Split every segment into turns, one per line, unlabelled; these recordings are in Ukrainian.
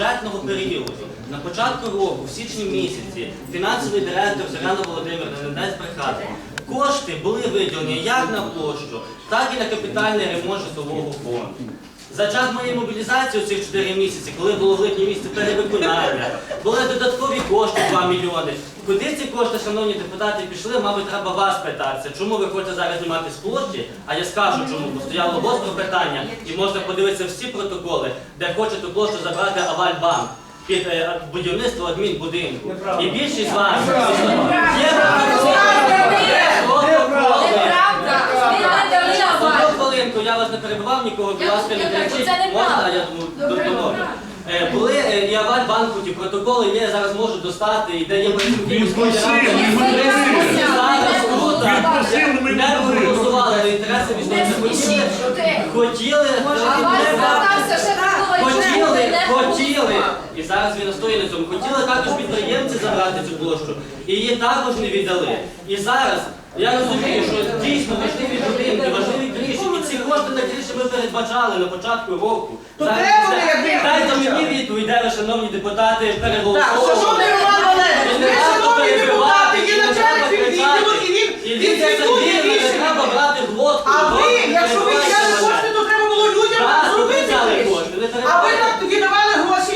бюджетного періоду, на початку року, в січні місяці, фінансовий директор Зоряна Володимирівна не дасть брехати. Кошти були виділені як на площу, так і на капітальний ремонт житлового фонду. За час моєї мобілізації у цих 4 місяці, коли було в липні місяці перевиконання, були додаткові кошти 2 мільйони. Куди ці кошти, шановні депутати, пішли, мабуть, треба вас питатися. Чому ви хочете зараз знімати з площі? А я скажу, чому бо стояло гостре питання, і можна подивитися всі протоколи, де хоче ту площу забрати Авальбанк під е, будівництво адмінбудинку. І більшість з вас є протоколи.
Неправда.
Одну хвилинку, я вас не перебивав нікого, будь ласка, не кричіть. Можна, я думаю, допоможу. Е, Були е, і Аваль банку ті протоколи, я зараз можу достати, і де є міської ради. Зараз
Відпустили, ми
не
могли.
голосували на інтереси міської хотіли, хотіли, хотіли, хотіли, і зараз він настоює на цьому. Хотіли також підприємці забрати цю площу, і її також не віддали. І зараз я розумію, що дійсно важливі будинки, важливі криші, і ці кошти на криші ми передбачали на початку року.
То
Зараз
де вони,
це-
як
Дайте мені відповідь, де ви, шановні депутати,
Так,
переголосовували.
шановний Роман Валерійович, ви, шановні депутати, є начальник відділу, і він
І
відзвітує
Сергіївна, не треба
рішення.
брати в лодку.
А ви, якщо ви взяли кошти, то треба було людям
Так,
зробити.
взяли кошти, не
А ви так тоді давали гроші,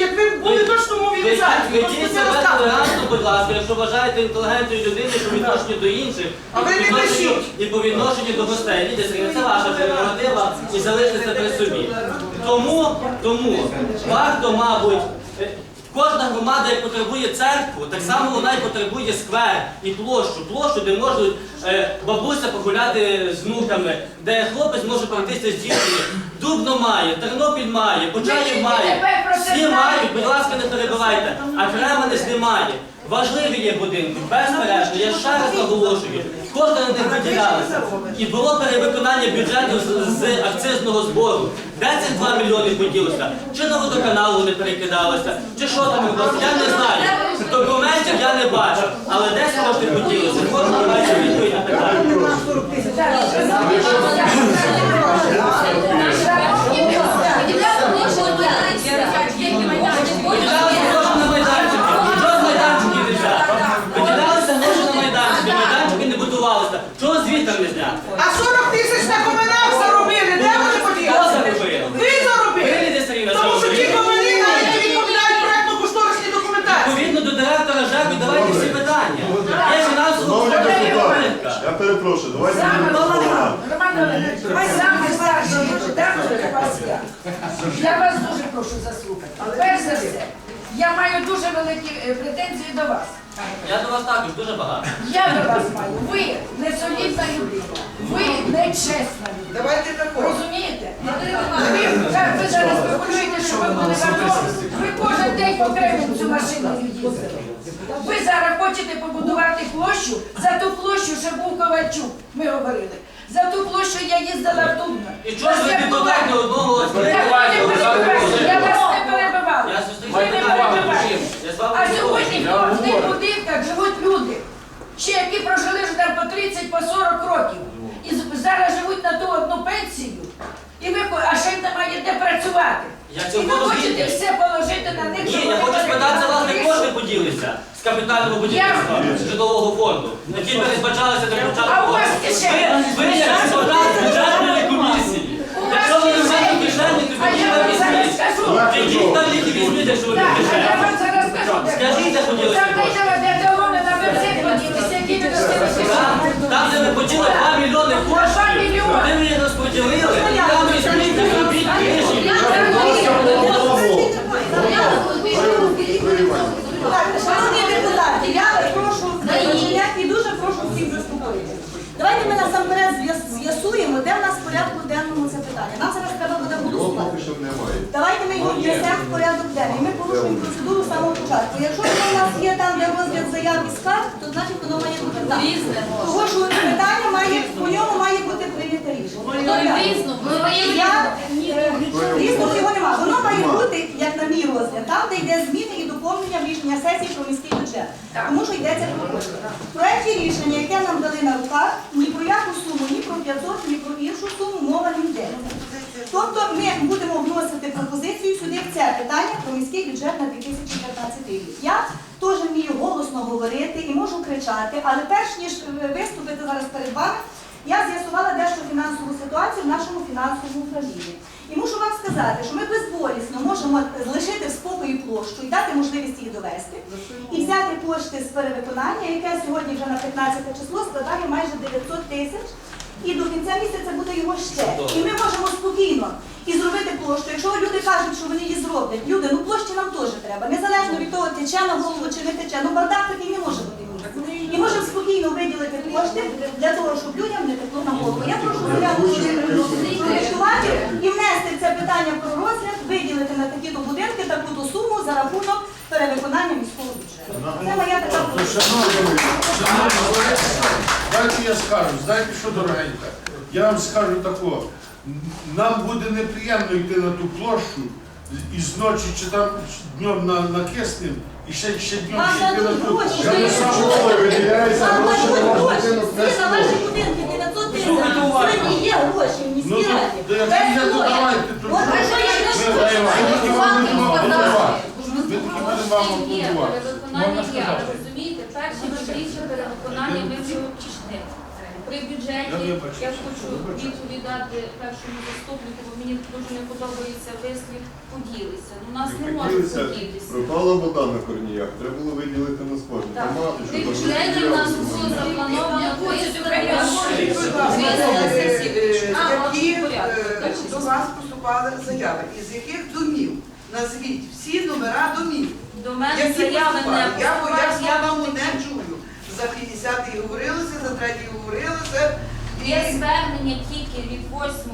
як ви були точно
Ви
мобілізації.
ведіть себе толерантно, будь ласка, якщо вважаєте інтелігентною людиною по відношенню до інших,
А
і
ви
по
не
відношенню-
кричіть.
і по відношенню до гостей. Лідія це ваша прерогатива і залишитися при собі. Тому, тому варто, мабуть, е, Кожна громада, як потребує церкву, так само вона й потребує сквер і площу. Площу, де можуть е, бабуся погуляти з внуками, де хлопець може пройтися з дівчиною. Дубно має, Тернопіль має, Почаїв має. Всі мають, будь ласка, не перебивайте. А Кременець немає. Важливі є будинки, безперечно, я ще раз наголошую. Кошти на них виділялися. І було перевиконання бюджету з, з акцизного збору. Де цих 2 мільйони поділося? Чи на водоканал вони перекидалися? Чи що там робилося? Я не знаю. Документів я не бачу. Але десь кошти поділися. Кожна давайте відповідь на питання.
Перепрошую, давайте не будемо
Я вас дуже прошу заслухати. Перш за все, я маю дуже великі е, претензії до вас.
Я до вас також дуже багато.
Я до вас маю. Ви не солідна людина. Ви не чесна людина.
Давайте такого.
Розумієте? Ви, зараз спекулюєте, що ви були АТО. Ви кожен день по Кременцю машиною їздили. Ви зараз хочете побудувати площу, за ту площу ще був Ковальчук, ми говорили. За ту площу я їздила в Дубно.
І чого ж ви депутати одного
Я не я вас не перебивала.
Я
Ви не перебиваєте.
З
А сьогодні в тих будинках живуть люди, ще які прожили вже там по 30, по 40 років. І зараз живуть на ту одну пенсію. І ви, а ще й немає де працювати.
Я
І ви хочете все положити на них.
Ні,
щоб
я
вони
хочу спитатися, вас не
перебивали
кошти поділися з капітального будівництва з житлового фонду, які передбачалися початку.
А у вас
року.
кишені?
Ви, ви як депутат бюджетної комісії.
У вас
Якщо ви не маєте кишені, то
А я
там
вам зараз
візьміть.
скажу.
Підіть там ліки візьміть, якщо ви не
Так, а я вам зараз скажу. де
Скажіть, де поділися
Там
кошти?
де де
Там, де ми почули 2 мільйони коштів, вони їх розподілили, там і і робіть криші.
Шановні депутати, я прошу вибачення і дуже прошу всіх заспокоїтися. Давайте ми насамперед з'ясуємо, де в нас в порядку денному це питання. Нам зараз треба буде голосувати. Давайте ми його внесемо в порядок денний. Ми порушуємо процедуру з самого початку. Якщо воно у нас є там для розгляд заяв і скарг, то значить воно має бути так. Того, що питання має, по ньому має бути прийняте рішення. Я е, різного його немає. Воно має бути, як на мій розгляд, там, де йде зміни і доповнення в рішення сесії про міський бюджет. Тому що йдеться про кошти. В проєкті рішення, яке нам дали на руках, ні про яку суму, ні про 500, ні про іншу суму мова не йде. Тобто ми будемо вносити пропозицію сюди в це питання про міський бюджет на 2015 рік. Я теж вмію голосно говорити і можу кричати, але перш ніж е, виступити зараз перед вами, я з'ясувала дещо фінансову ситуацію в нашому фінансовому управлінні. І мушу вам сказати, що ми безболісно можемо лишити в спокої площу і дати можливість її довести, і взяти кошти з перевиконання, яке сьогодні вже на 15 число складає майже 900 тисяч. І до кінця місяця буде його ще. І ми можемо спокійно і зробити площу. Якщо люди кажуть, що вони її зроблять, люди, ну площі нам теж треба. Незалежно від того, тече на голову чи не тече. Ну бардак такий не може бути. І можемо спокійно виділити кошти для того, щоб людям не текло на голову. Я прошу Зоряну Володимирівну проєктувати і внести це питання про розгляд, виділити на такі-то будинки таку-то суму за рахунок перевиконання міського бюджету. Це моя така.
Шановні, шановні, дайте я скажу, знаєте що, дорогенька? Я вам скажу тако, нам буде неприємно йти на ту площу і зночі чи там днем на, накиснем, і ще, ще днем
Вам
ще йти на
дадуть
ту.
гроші.
Я не сам
Чого виділяється
Вам
гроші
дадуть
на ваш
гроші.
будинок
Всі
не
на ваші будинки 900 тисяч.
Слухайте уважно.
Сьогодні є гроші в
Ну,
міській
то,
раді.
то як
Без
є, то
грошей.
давайте тут.
От ви що я
Ми
не
даємо, ми таки вам будемо аплодувати. Ми таки будемо вам
є,
аплодувати.
перевиконання є, але розумієте, перші найбільше перевиконання ми вчишни. При
Я
бюджеті
вибачу.
я хочу відповідати першому заступнику, бо мені дуже не подобається вислів поділися. Ну, у нас не може
Поділися,
поділися.
пропала вода на корніях, треба було виділити на спорт.
Так. При бюджеті у нас
виділялося.
все заплановано,
Скажіть, будь ласка,
виставлено.
Які е, до вас поступали заяви? Із яких домів? Назвіть всі номера домів.
До мене
Які
заяви
поступали?
не
Я бо я
поступають,
не чую. За 50-й говорилося, за 3-й говорилося. І
Є звернення тільки від 8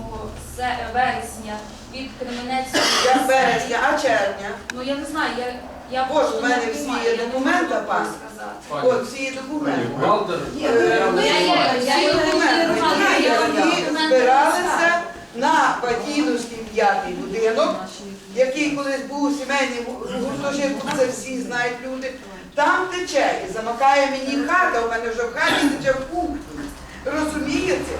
се- вересня від Кременецької.
я березня, а червня.
Ну я не знаю, я, я
От,
просто
в мене
не
всі є
я не
документи,
можу
пан.
сказати.
От всі є документи.
Валдер,
Е,
Ну, я я
всі
є
документи,
документи, я
які
документи
збиралися на Батіновський п'ятий будинок, який колись був у сімейній гуртожитку, це всі знають люди. Там тече і замакає мені хата, у мене вже в хаті тече в пункт. Розумієте?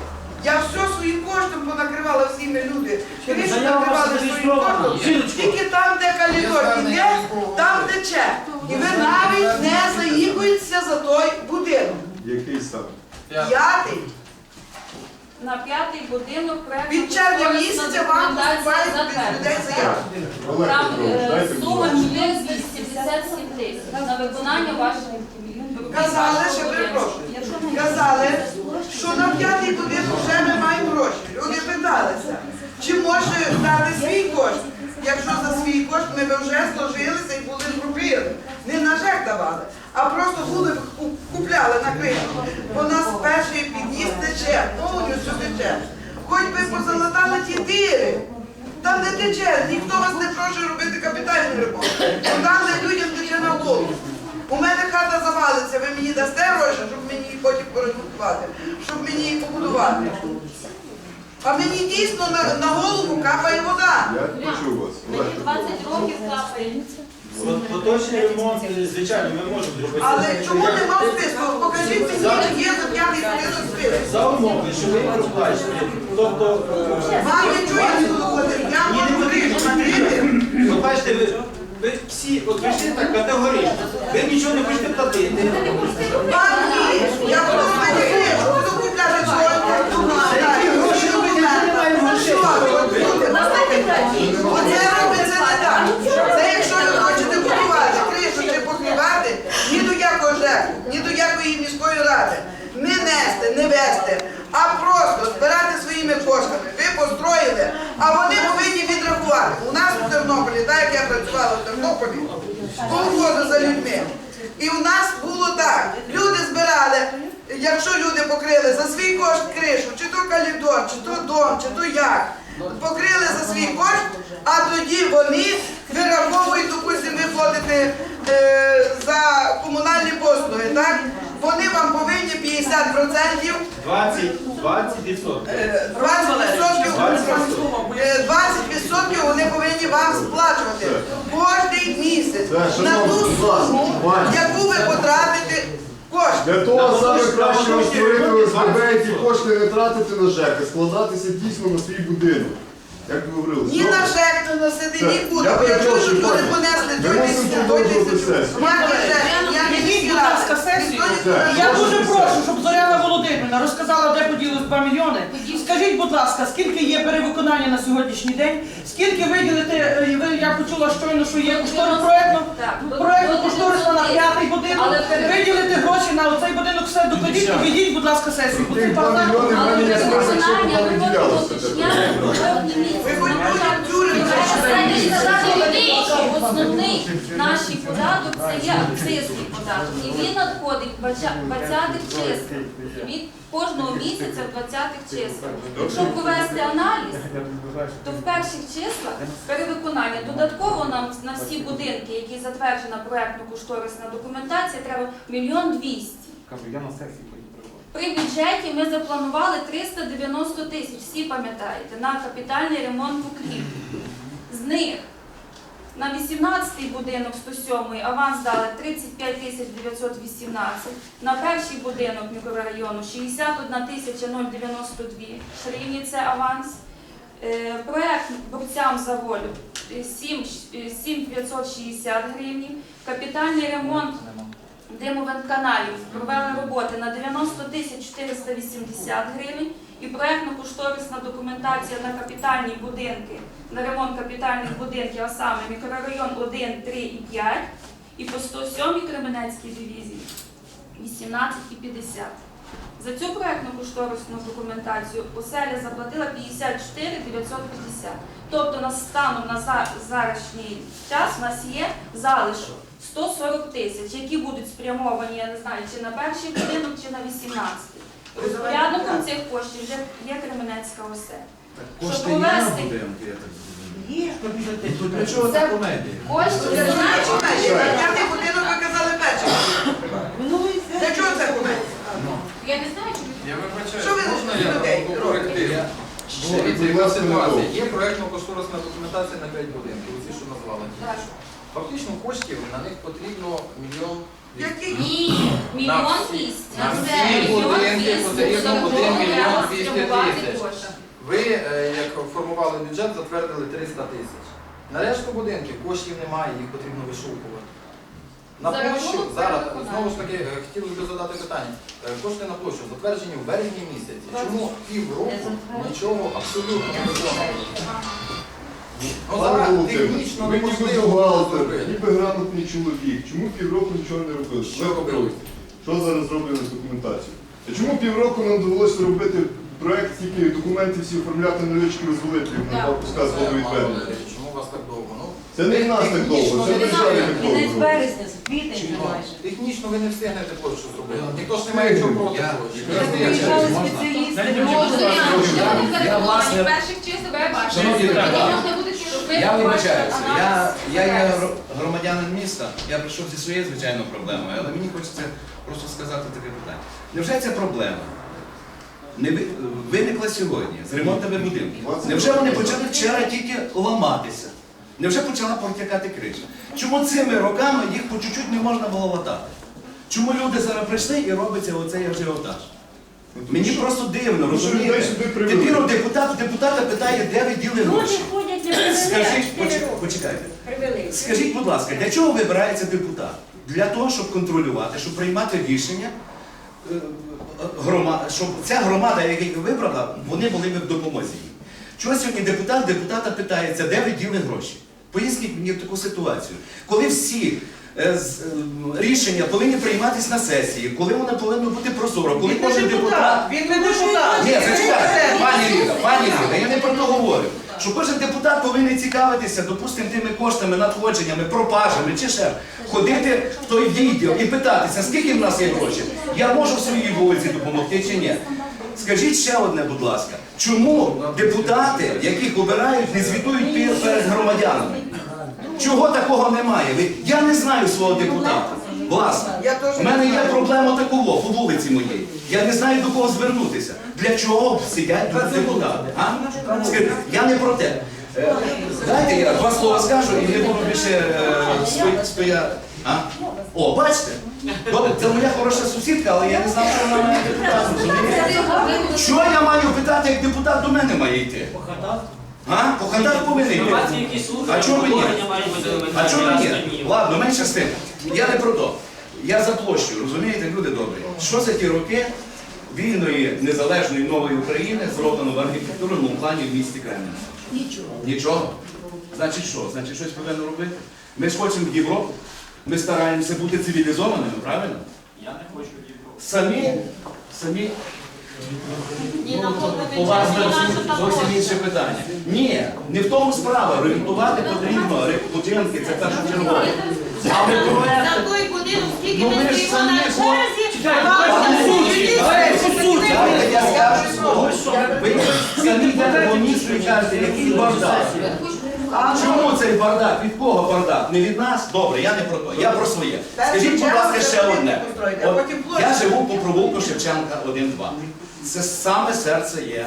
Я все своїм коштом понакривала всіми люди. Кришу накривали своїм коштом. Тільки там, де калідор іде, там тече. І ви навіть не заїхуєтеся за той будинок.
Який сам?
П'ятий.
На п'ятий будинок проєкту
Від червня місяця вам поступають від людей заяви.
Там е, сума
ласка.
477 тисяч на виконання ваших
Казали, що перепрошую. Казали, що на п'ятий будинок вже ми маємо гроші. Люди питалися, чи може дати свій кошт. Якщо за свій кошт ми б вже сложилися і були зробили. Не на ЖЕК давали, а просто були купляли на кришу. Бо нас перший під'їзд тече, повністю тече. Хоч би позалатали ті дири. Там не тече, ніхто вас не просить робити капітальний ремонт. Бо там, де людям тече на голову. У мене хата завалиться, ви мені дасте гроші, щоб мені її потім поремонтувати, щоб мені її побудувати. А мені дійсно на, на голову капає вода.
Я почув вас. Петрович.
20 років капає.
Поточний ремонт, звичайно, ми можемо зробити.
Але чому нема списку? Покажіть мені, чи є за п'ятий будинок список.
За умови, що ви проплачете. Тобто, е,
Вам нічого не платити, я грішу накрити.
от бачите, ви, ви всі от прийшли так категорично. Ви нічого не хочете платити.
Вам ні, я буду робити грішу, буду купляти чого.
гроші робити? Ми не маємо грошей.
Оце робиться не так. Це якщо ви хочете будувати кришу чи покривати, ні до якого ЖЕКу, ні до міської ради. Не нести, не вести, а просто збирати своїми коштами. Ви построїли, а вони повинні відрахувати. У нас у Тернополі, так як я працювала в Тернополі, колгоди за людьми. І у нас було так. Люди збирали, якщо люди покрили за свій кошт кришу, чи то калідор, чи то дом, чи то як. Покрили за свій кошт, а тоді вони вираховують, допустимо, ви платите е, за комунальні послуги, так? Вони вам повинні 50%,
20, 20 відсотків.
е, 20%, е, 20% вони повинні вам сплачувати. Кожний місяць на ту суму, яку ви потратите кошти.
Для того саме краще створити ОСББ і кошти не тратити на ЖЕК, а складатися дійсно на свій будинок. Як ви говорили,
Ні на ЖЕК не носити,
Це-
нікуди.
я перепрошую,
ж люди
пані.
понесли
Ми
той
мусимо
тисячу, той
продовжувати сесію.
Я не я не
Ідіть, будь ласка, сесію.
Так.
Я дуже прошу, щоб Зоряна Володимирівна розказала, де поділили 2 мільйони. Скажіть, будь ласка, скільки є перевиконання на сьогоднішній день? Скільки виділите, е, ви- я почула щойно, що є кошторис проєктно,
Так,
проєктно-кошторисна на п'ятий будинок.
Але
Виділити гроші на оцей будинок, все докладіть, і будь ласка, сесію. Бо цей
Тих 2
бардак-
мільйони в мене є список, що виділялося.
Ви хоч тюрем
основний наш податок це є акцизний податок. І він надходить в 20-х числах. Від кожного місяця в 20-х числах. Якщо провести аналіз, то в перших числах перевиконання додатково нам на всі будинки, які затверджена проектно-кошторисна документація, треба мільйон двісті. При бюджеті ми запланували 390 тисяч, всі пам'ятаєте, на капітальний ремонт покрівлі. З них на 18-й будинок 107 аванс дали 35 тисяч 918, на перший будинок мікрорайону 61 тисяча 092 гривні це аванс. Е, Проект борцям за волю е, 7 е, 7560 гривень, капітальний ремонт димовентканалів провели роботи на 90 тисяч 480 гривень і проектно-кошторисна документація на капітальні будинки, на ремонт капітальних будинків, а саме мікрорайон 1, 3 і 5 і по 107 Кременецькій дивізії 18 і 50. За цю проектно-кошторисну документацію оселя заплатила 54 950. Тобто на станом на за- зарашній час у нас є залишок 140 тисяч, які будуть спрямовані, я не знаю, чи на перший будинок, чи на 18. Розпорядником цих коштів вже є Кременецька оселя. Щоб провести
Тут для чого
Це-
та комедія?
кошти,
чого
знаєте,
це комедія? П'ятий будинок ви казали перший. Для чого це комедія?
я не знаю, чи
Я вибачаю,
Що ви
можна
з
я
людей робите?
Дивіться, яка ситуація. Є проєктно-кошторисна документація на 5 будинків, оці, що назвали.
Так.
Фактично коштів на них потрібно мільйон двісті.
Ні, мільйон двісті.
на всі будинки потрібно
Сорок
один мільйон
треба
двісті
спрямувати
тисяч. Ви, е, як формували бюджет, затвердили 300 тисяч. На решту будинків коштів немає, їх потрібно вишукувати. На площу зараз знову ж таки е, хотілося б задати питання. Е, Кошти на площу затверджені в березні місяці. Чому півроку нічого абсолютно не виконували? Ну зараз технічно
ви ніби
неможливо
бухгалтер,
зробити.
ніби грамотний чоловік. Чому півроку нічого не робили?
Що робили?
Що зараз зроблено з документацією? А чому півроку нам довелося робити проект, тільки документи всі оформляти на лички визволити, як нам розказували
Пане Чому у вас так довго? Ну,
Це не в нас так довго, це в державі так довго. робить.
березня, з квітень майже.
технічно ви не встигнете площу зробити. Ніхто ж не має нічого проти площі. Ви
Приїжджали спеціалісти.
Я
власне-
перших чисел бачу.
Шановні
Можна буде, ви
Я вибачаюся. Я, я є гро- громадянин міста, я прийшов зі своєю звичайною проблемою, але мені хочеться просто сказати таке питання. Невже ця проблема не ви- виникла сьогодні з ремонтами будинків? Невже вони почали вчора тільки ламатися? Невже почала протікати криша? Чому цими роками їх по чуть-чуть не можна було латати? Чому люди зараз прийшли і робиться оцей ажіотаж? Мені просто дивно,
Ну, що
розумієте?
сюди привели?
Тепер депутат, депутата питає, де ви діли гроші.
Ходять
Скажіть, поч- почекайте.
Привели.
Скажіть, будь ласка, для чого вибирається депутат? Для того, щоб контролювати, щоб приймати рішення, е, грома- щоб ця громада, яка їх вибрала, вони були б в допомозі. їй. Чого сьогодні депутат депутата питається, де ви діли гроші? Поясніть мені таку ситуацію. Коли всі е, з- е, рішення повинні прийматися на сесії, коли вони повинні бути прозоро, коли кожен депутат.
депутат, він не депутат.
Ні, зачекайте, пані Ліда, пані Ліда, я не про то говорю. Що кожен депутат повинен цікавитися, допустимо, тими коштами, надходженнями, пропажами чи ще ходити в той відділ і питатися, скільки в нас є грошей. Я можу своїй вулиці допомогти чи ні. Скажіть ще одне, будь ласка, чому депутати, яких обирають, не звітують перед громадянами? Чого такого немає? Я не знаю свого депутата. Власне, у мене є проблема такого по вулиці моїй. Я не знаю до кого звернутися. Для чого сидять тут депутати? А? Скажіть, я не про те. Дайте я два слова скажу і не буду більше е, стояти. А? О, бачите? Добре, це моя хороша сусідка, але я не знав, що вона мене депутат. Що я маю питати, як депутат до мене має йти? А? По хатах повинен йти. А чому ні?
обговорення мають бути
А чому
раз
ні? Ладно, менше з тим. Я не про то. Я за площу, розумієте, люди добрі. Що за ті роки вільної, незалежної нової України зроблено в архітектурному плані в місті Кремль?
Нічого.
Нічого. Значить що? Значить щось повинно робити. Ми ж хочемо в Європу. Ми стараємося бути цивілізованими, правильно?
Я не хочу в Європу.
Самі, самі у вас зовсім, зовсім інше питання. Ні, не в тому справа. Ремонтувати потрібно, будинки це першочергово. Але проект,
За той будинок, скільки
Ну,
ми
ви ж
стоїмо
самі
на
хо-
черзі,
Дайте я скажу слово. Ви самі йдете по кажете, який бардак. Чому цей бардак? Від кого бардак? Не від нас? Добре, я не про то. Я про своє. Скажіть, будь ласка, ще одне. От я живу по провулку Шевченка 1-2. Це саме серце є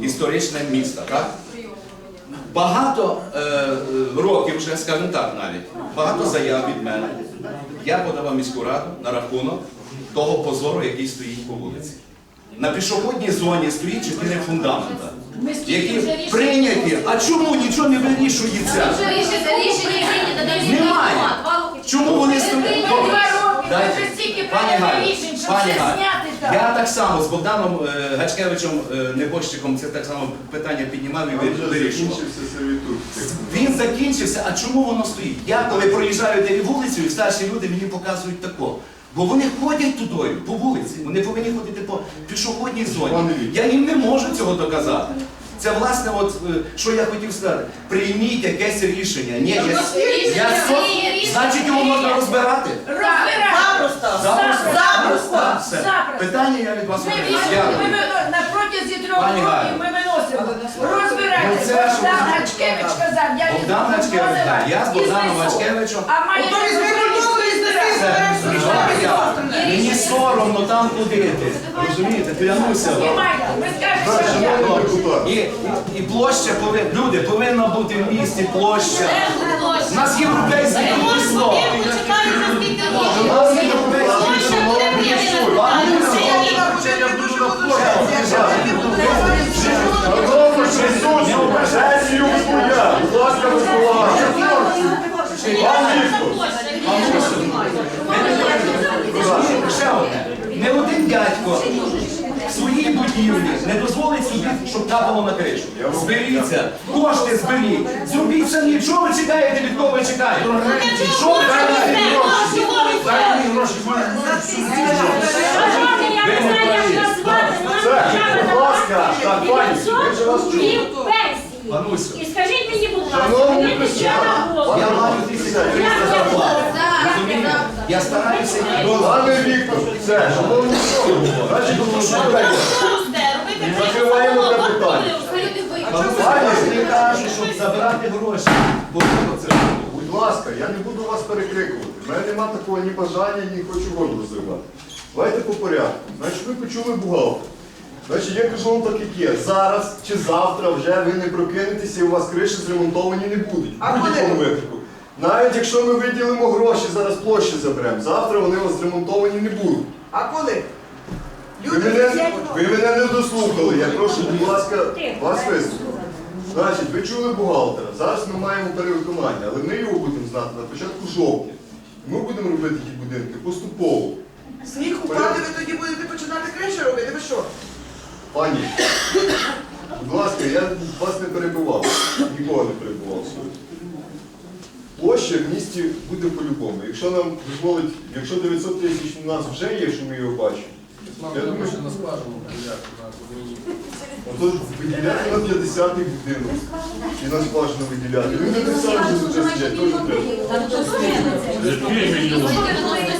історичне місто, так? Багато е, е, років вже, скажімо так навіть, багато заяв від мене. Я подавав міську раду на рахунок того позору, який стоїть по вулиці. На пішохідній зоні стоїть чотири фундамента, які прийняті. А чому нічого не вирішується? Немає. Чому вони стоять? Дайте. Пані Галю, пані Галю. Я так само з Богданом е, Гачкевичем, е, Небожчиком, це так само питання піднімав і ви- вирішував. Він закінчився, а чому воно стоїть? Я коли проїжджаю де вулицею, старші люди мені показують тако. Бо вони ходять тудою, по вулиці. Вони повинні ходити по пішохідній зоні. Я їм не можу цього доказати. Це власне, от е, що я хотів сказати. Прийміть якесь рішення. Ні, я, я, со- значить його можна розбирати.
Запросто.
Запросто.
Запросто.
Все. Питання я від вас
Ми рішення, ми на протязі трьох
Пані
років ми виносимо.
Ну,
Розбирайтеся.
це ж
Богдан Гачкевич казав, я
Богдан Гачкевич, я з Богданом. Гачкевичем.
А має
Це, Мені соромно там ходити. Розумієте, клянуся вам. І, площа повинна, люди, повинна бути в місті площа. У нас європейське місто. У нас європейське
Шановні своя. Будь ласка, Миколаїв.
Ще одне. Не один дядько в своїй будівлі не дозволить собі, щоб капало на кришу. Зберіться, кошти зберіть, зробіть самі. Що ви чекаєте, від кого ви чекаєте? Що ви чекаєте?
Це, будь ласка, так, пані, ми вже вас чули.
Пануся,
І скажіть мені, будь ласка,
Шановні
ви що на голову?
я маю 1300 зарплати. Розумієте? Я стараюся.
Пане Віктор, все, шановні колеги, значить, послухайте. Закриваємо це питання.
Пані, не кажу, щоб забирати гроші. Бо це?
Будь ласка, я не буду вас перекрикувати. У мене нема такого ні бажання, ні хочу горло розривати. Давайте по порядку. Значить, ви почули бухгалтер. Значить, я кажу вам так, як є. Зараз чи завтра вже ви не прокинетеся і у вас криші зремонтовані не будуть.
А
В будь-якому випадку. Навіть якщо ми виділимо гроші, зараз площі заберемо, завтра вони у вас зремонтовані не будуть.
А коли?
Ви мене, ви мене не дослухали. Я прошу, будь ласка, вас вислухати. Значить, ви чули бухгалтера. Зараз ми маємо перевиконання, але ми його будемо знати на початку жовтня. Ми будемо робити ті будинки поступово.
Сніг упаде, ви тоді будете починати криші робити, ви що?
Пані, будь ласка, я вас не перебував, нікого не перебував сьогодні. Площа в місті буде по-любому. Якщо нам дозволить, якщо 900 тисяч у нас вже є, що ми його бачимо, я думаю, що Ото виділяти на 50-й будинок. І на скважину виділяти. Люди так само за це сидять, теж треба.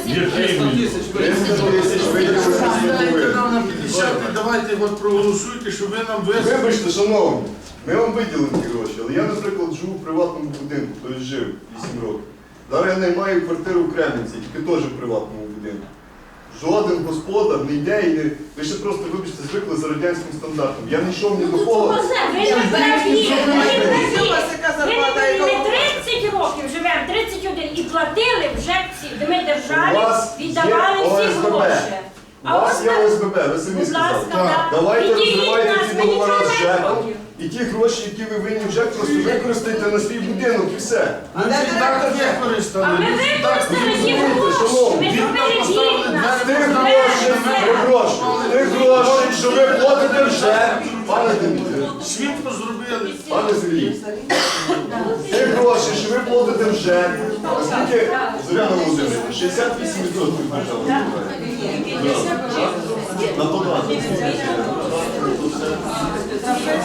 300 тисяч виділили на світових.
50 давайте от проголосуйте, щоб ви нам визнали.
Вибачте, шановні, ми вам виділили ті гроші, але я, наприклад, живу в приватному будинку, тобто жив 8 років. Зараз я наймаю квартиру в Кремінці, тільки теж в приватному будинку. Жоден господар не йде і не. Ви ще просто, вибачте, звикли за радянським стандартом. Я не йшов ні до кого.
Ви не не
яка
Ми ми
вас?
30 років живемо, 31, і платили вже всі. Ми
У
державі віддавали всі гроші.
У вас є ОСББ, ви самі
Будь
сказали.
ласка.
Давайте розривайте
нас,
договори з ЖЕКом. І ті гроші, які ви винні вже просто використаєте на свій будинок і все.
Ми всі так використали.
А ми використали ті гроші. Ми зробили вікна.
Тих грошей, перепрошую, тих грошей, що ви платите вже, пане Дмитре,
Світло зробили.
пане Сергій, тих грошей, що ви платите вже, скільки, Зоряна Володимирівна, 68% держава. На податок.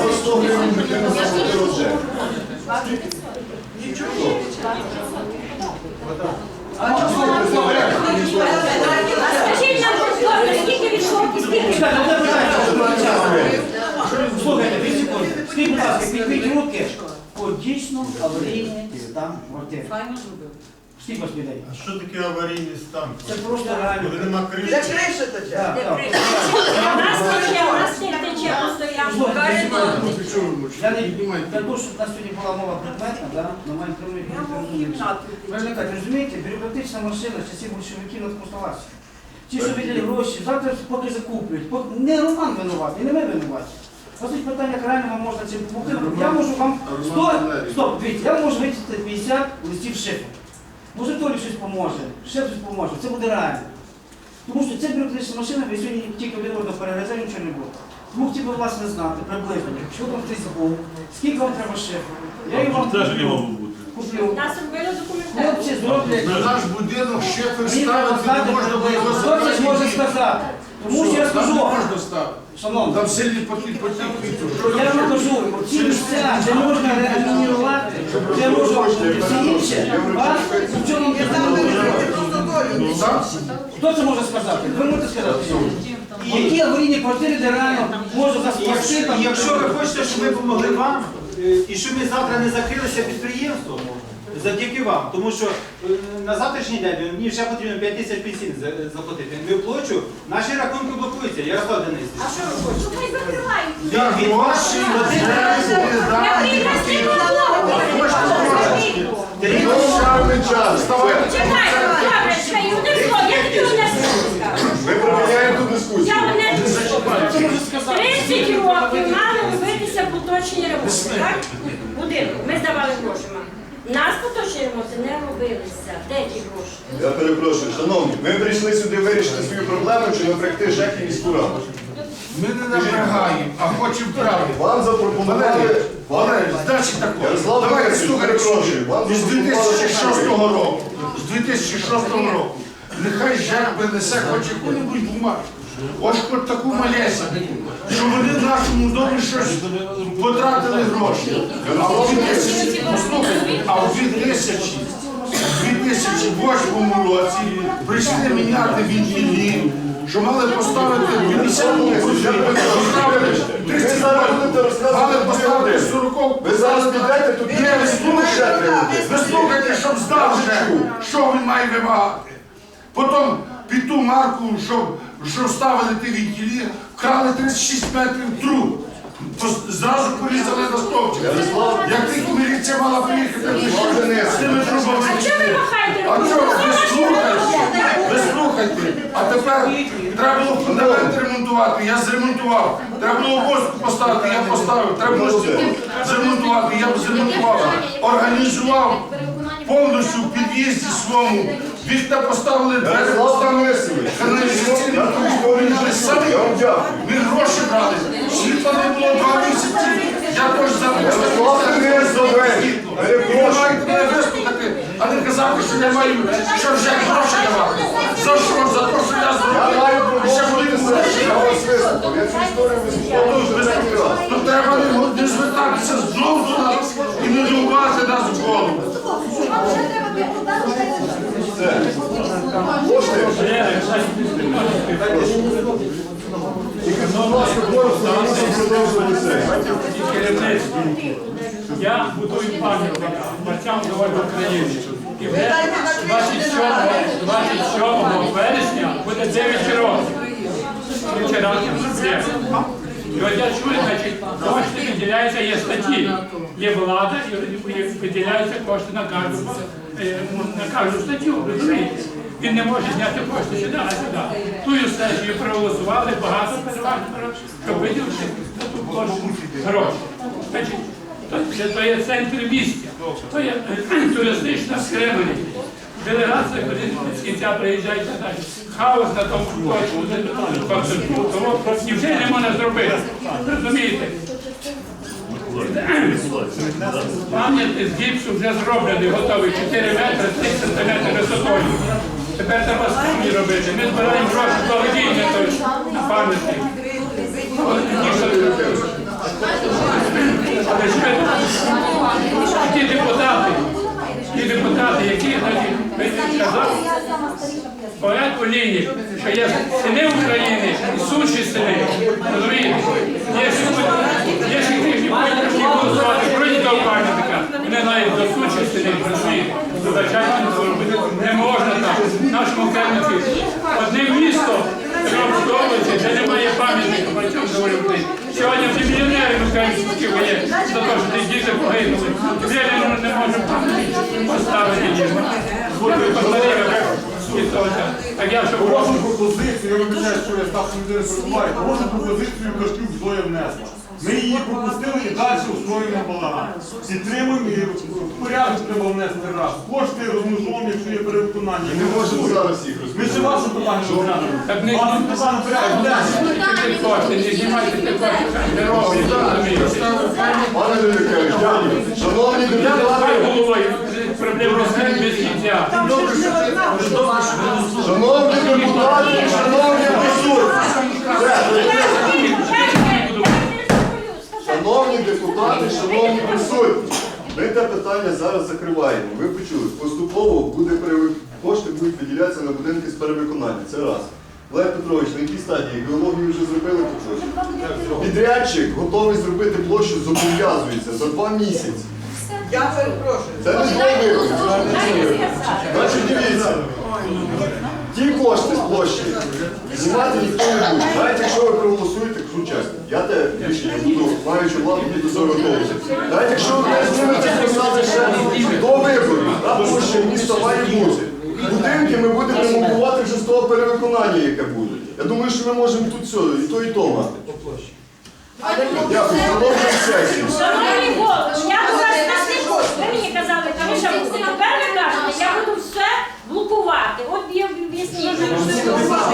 Ось 100 гривень дитина заплатила вже. Нічого.
Нам, будь відсотків, скільки?
Слухайте, дві секунди. Скажіть, будь ласка, підвіть руки. О, дійсно аварійний стан квартири. Скільки вас людей?
А що таке аварійний стан?
Це просто реально.
Коли нема кришки.
Де криша тече?
Так, так.
У нас тече, у нас не тече
мовчите?
Я не для того, щоб у нас сьогодні була мова предметна, да, на мене розумієте. Ви ж так розумієте, бюрократична машина з часів большевиків на. Ті, що виділи гроші, завтра поки закуплюють. Поки- Не Роман винуватий, не ми винуваті. Ось питання, як реально вам можна цим допомогти. Я можу вам 100, стоп, дивіться, я можу вичити 50 листів шифу. Може Толі щось поможе, ще щось поможе. Це буде реально. Тому що ця бюрократична машина, ви сьогодні тільки виводно перегризе, нічого не буде. Тому хотів би власне знати приблизно, що там хтось був, скільки вам треба шифу. Я її вам куплю. куплю.
Нас робили документацію.
Хлопці зроблять.
Наш будинок
Мені треба
ставити
знати
не можна було
приблизно. Хто це зможе сказати? Тому що я
Там
скажу,
не можна ставити.
Шановні,
Там сильний потік потік вітру.
я вам кажу, ці місця, де можна реанімувати, де можна всі інше, вас в чому не
там
Хто це може сказати? Ви можете сказати? Які аварійні квартири, де реально можна заспасти
Якщо,
там?
якщо ви хочете, щоб ми допомогли вам, е, і щоб ми завтра не закрилися підприємством, завдяки вам, тому що е, на завтрашній день мені вже потрібно 5 тисяч пенсій за- заплатити. Не оплачу, наші рахунки блокуються. Ярослав Денисович.
Ну, хай закривають.
Від, від вашої родини
Який
Державний час.
Чекайте, добре, чекай, один слово, я тобі одне слово скажу.
Ми проведемо ту дискусію.
Я одне 30 років мали робитися поточні ремонти, так? Будинку. Ми здавали гроші, мам. Нас поточні ремонти не робилися. Де ті гроші?
Я перепрошую, шановні, ми прийшли сюди вирішити свою проблему чи напрягти ЖЕК і міську раду.
ми не напрягаємо, а хочемо правди.
Вам запропонували...
Валерій,
Вам...
Валерій, значить таке.
Ярослав
Давайте
Борисович, перепрошую, вам
з
запропонували
2006 року, з 2006 року, нехай ЖЕК винесе хоч яку-небудь бумажку. Ось хоч таку малесеньку, що вони в нашому домі щось потратили гроші. А в 2000, послухайте, а в 2000 2008 році прийшли міняти відділі, що мали поставити 50 поставили 30 мали поставити 40
Ви зараз підете тут
Ні, ви слухайте, ви слухайте, щоб знав що він має вимагати. Потім під ту марку, що, що вставили ті відділі, вкрали 36 метрів труб. Зразу порізали на стовпчик. Як тільки міліція мала приїхати з тими трубами.
А чого ви махаєте
А чого? Ви слухайте, ви слухайте. А тепер треба було фундамент ремонтувати, я зремонтував. Треба було воску поставити, я поставив. Треба було стіну зремонтувати, я б зремонтував. Організував повністю в під'їзді своєму. Вікна поставили, двері поставили. Самі. Ми гроші брали. Світла не було два місяці. Я теж вислухати, а не казати, що я маю, що вже гроші давати. За що? За те, що я зробив. ще. То треба не, не звертатися знову до нас і не дувати нас в голову.
Тільки, будь ласка, коротко, ми мусимо продовжувати сесію.
Я будую пам'ятник батькам Георгія України. І вже 27, 27 вересня буде 9 років. Вчора є. І от я чую, значить, кошти виділяються, є статті. Є влада і виділяються кошти на кожну, е, на кожну статтю, розумієте? Він не може зняти кошти сюди, а сюди. Тую сесію проголосували, багато переважно, щоб виділити на ту кошти гроші. Це, то є центр міста, то є е, туристична скремлення. Делегація з кінця приїжджає і так далі. Хаос на тому точку, тому і вже не можна зробити. Розумієте? Пам'ятник з вже зроблений, готовий 4 метри, 3 сантиметри висотою. Тепер треба самі робити. Ми збираємо гроші благодійні на пам'ятник. Ті депутати, ті депутати, які казав, поет по лінії, що є сини України і суші сини. Розумієте? Ще- Є ще тих, які голосувати проти того пам'ятника. Вони навіть до суші сини, розумієте? Вибачайте, не зробити. Не можна так. В нашому Кам'янці одне місто області, де немає пам'ятника, про чому говорю. Сьогодні всі мільйонери Кам'янці є, за те, що ті діти погинули. Вже не, не можемо поставити їм. То це. Так я що
Хорошу
прошу.
пропозицію, я вибачаю, що я так людини перебуваю, хорошу пропозицію Костюк Зоя внесла. Ми її пропустили і далі устроїмо балаган. Підтримуємо і в порядок треба внести раз. Кошти розмежовуємо, якщо є перевиконання.
Ми можемо зараз їх
Ми ще ваше питання розглянемо.
Так не
Ваше питання порядок денний.
ті кошти, не знімайте ті кошти, не розумієте?
Пане Лілікевич, дякую. Шановні депутати,
головою, проблем без кінця.
шановні депутати, шановні присутні. Шановні депутати, шановні присутні, ми те питання зараз закриваємо. Ви почули, поступово буде переви- кошти будуть виділятися на будинки з перевиконання. Це раз. Олег Петрович, на якій стадії геологію вже зробили по площі? Підрядчик готовий зробити площу, зобов'язується за два місяці.
Я перепрошую.
Це не зробили. Значить, дивіться. Ті кошти з площі знімати ніхто не буде. Навіть якщо ви проголосуєте, кажу чесно, я те рішення буду, маючи владу, буду за готовий. Навіть якщо ви не знімете посади ще до виборів, та площа міста має бути. Будинки ми будемо ремонтувати вже з того перевиконання, яке буде. Я думаю, що ми можемо тут все, і то, і то мати. Дякую, продовжуємо сесію.
Шановні голови, я до вас не сижу. Ви мені казали, тому що тепер ви кажете, я буду все блокувати. От я.
Е,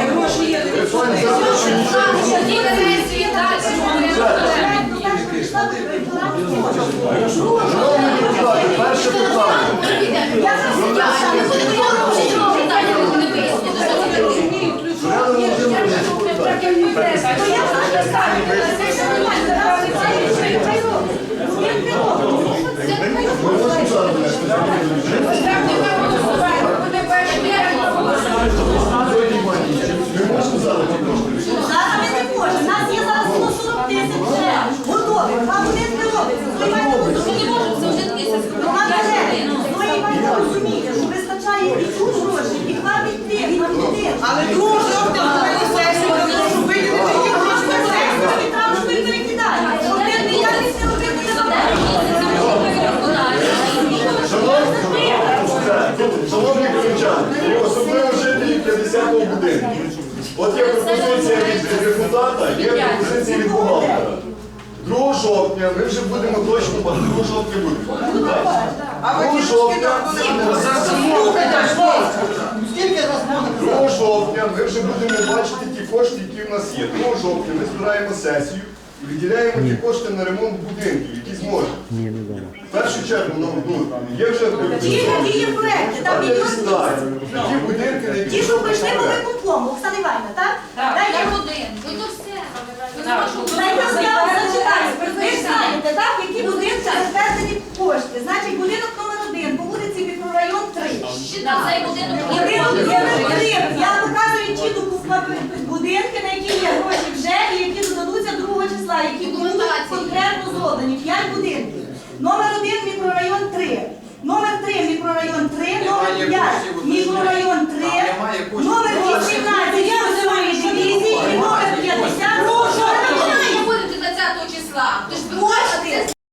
Запрошую, нічого не Шановні депутати, перше питання. Зоряна Володимирівна, депутат. Ми можемо зараз внести? Сьогодні мані. Ми можемо зараз?
Ми не можемо. У нас є зараз 140 тисяч вже готових. А вони не робиться.
Не можемо, це вже місяць.
Ну, Іванівна розуміє, що вистачає і тут гроші, і хватить тих, тих.
Але другого жовтня зробили сесію, виділити гроші на сесію.
Один діяльність не робити не
Шановні, шановні кримчани, особливо жителі 50-го будинку. От є пропозиція від депутата, є пропозиція від бухгалтера. 2 жовтня ми вже будемо точно, бо 2 жовтня будемо.
А ви
2 жовтня,
Скільки раз можна?
2 жовтня ми вже будемо бачити ті кошти, які в нас є. 2 жовтня ми збираємо сесію виділяємо ті кошти на ремонт будинків, які зможемо. В першу чергу, ну, ну, є вже
Ті, які є проекти, там мільйон
Ті будинки, на
Ті, що прийшли по
проект.
Оксана Іванівна, так? Дайте
Я один. Ну то все.
Дайте я зачитаю. Ви ж знаєте, так, які будинки затверджені кошти. Значить, будинок номер один по вулиці мікрорайон 3.
На цей будинок є
Будинок номер 3. Я які складують будинки, на які є гроші вже, і які додадуться 2 числа, які будуть конкретно зроблені. п'ять будинків. Номер 1 мікрорайон 3. Номер 3 мікрорайон 3, номер 5 мікрорайон 3,
номер 18
сьомої дивізії і номер 50. Прошу, ви
будете 20 числа. Можете,